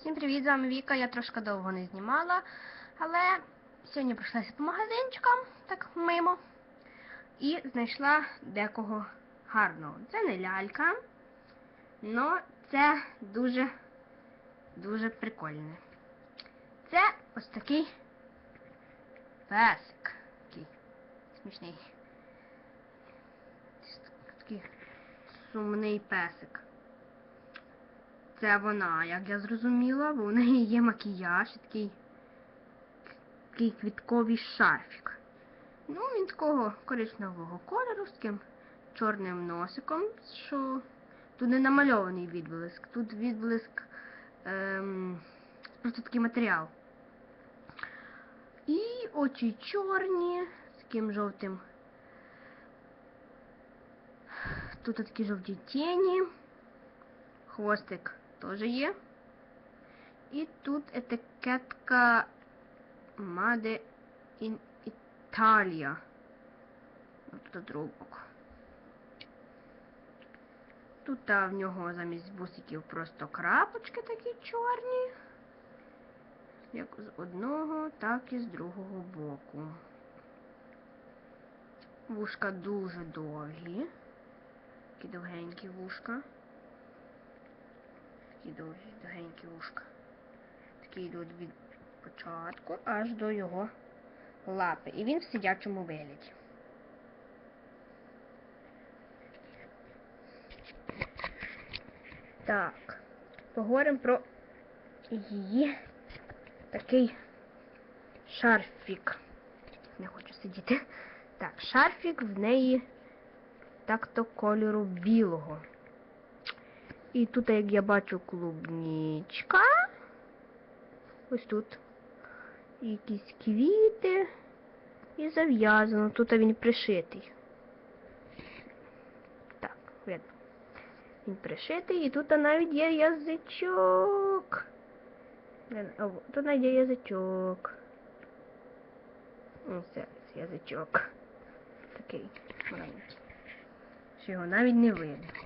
Всім привіт, з вами Віка. Я трошки довго не знімала, але сьогодні пройшлася по магазинчикам, так мимо, і знайшла декого гарного. Це не лялька, але це дуже дуже прикольне. Це ось такий песик. Такий смішний. Такий сумний песик. Це вона, як я зрозуміла, бо у неї є макіяж, і такий, такий квітковий шарфік. Ну, він такого коричневого кольору з таким чорним носиком, що тут не намальований відблиск, тут відблиск ем, просто такий матеріал. І очі чорні, з таким жовтим. Тут такі жовті тіні. Хвостик теж є. І тут етикетка Made in Italia. Тут другий. Тут а, в нього замість бусиків просто крапочки такі чорні. Як з одного, так і з другого боку. Вушка дуже довгі. Такі довгенькі вушка. Такі довгі, довгенькі вушка. Такі йдуть від початку аж до його лапи. І він в сидячому вигляді. Так, поговоримо про її такий шарфік. Не хочу сидіти. Так, шарфік в неї так-то кольору білого. І тут, як я бачу, клубнічка. Ось тут. Якісь квіти. І зав'язано. Тут він пришитий. Так, видно. Він пришитий і тут навіть є язичок. Тут навіть є язичок. Ось язичок. Такий маленький. Що його навіть не видно.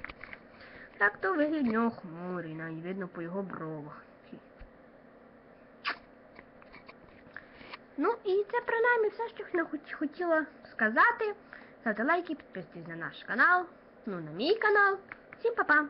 Так то вигляд нього хмурий, навіть видно по його бровах. Ну і це принаймні все, що я хотіла сказати. Ставте лайки, підписуйтесь на наш канал, ну на мій канал. Всім па-па!